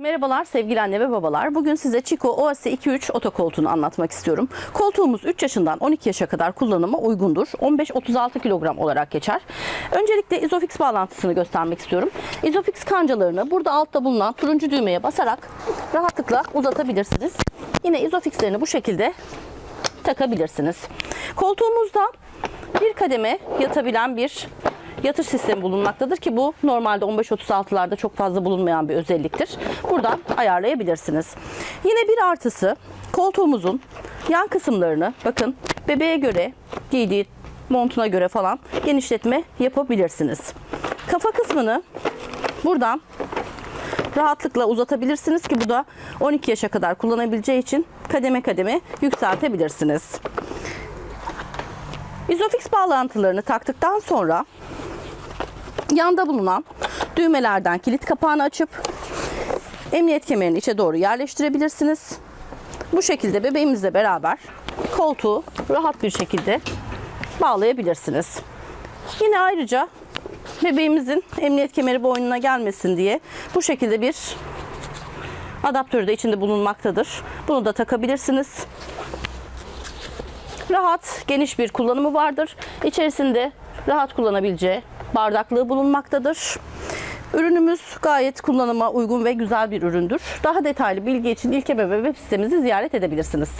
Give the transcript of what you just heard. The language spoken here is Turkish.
Merhabalar sevgili anne ve babalar. Bugün size Chico OAS 2.3 otokoltuğunu anlatmak istiyorum. Koltuğumuz 3 yaşından 12 yaşa kadar kullanıma uygundur. 15-36 kilogram olarak geçer. Öncelikle Isofix bağlantısını göstermek istiyorum. Isofix kancalarını burada altta bulunan turuncu düğmeye basarak rahatlıkla uzatabilirsiniz. Yine Isofix'lerini bu şekilde takabilirsiniz. Koltuğumuzda bir kademe yatabilen bir yatış sistemi bulunmaktadır ki bu normalde 15-36'larda çok fazla bulunmayan bir özelliktir. Buradan ayarlayabilirsiniz. Yine bir artısı koltuğumuzun yan kısımlarını bakın bebeğe göre giydiği montuna göre falan genişletme yapabilirsiniz. Kafa kısmını buradan rahatlıkla uzatabilirsiniz ki bu da 12 yaşa kadar kullanabileceği için kademe kademe yükseltebilirsiniz. Isofix bağlantılarını taktıktan sonra yanda bulunan düğmelerden kilit kapağını açıp emniyet kemerini içe doğru yerleştirebilirsiniz. Bu şekilde bebeğimizle beraber koltuğu rahat bir şekilde bağlayabilirsiniz. Yine ayrıca bebeğimizin emniyet kemeri boynuna gelmesin diye bu şekilde bir adaptörü de içinde bulunmaktadır. Bunu da takabilirsiniz. Rahat, geniş bir kullanımı vardır. İçerisinde rahat kullanabileceği bardaklığı bulunmaktadır. Ürünümüz gayet kullanıma uygun ve güzel bir üründür. Daha detaylı bilgi için İlke Bebe web sitemizi ziyaret edebilirsiniz.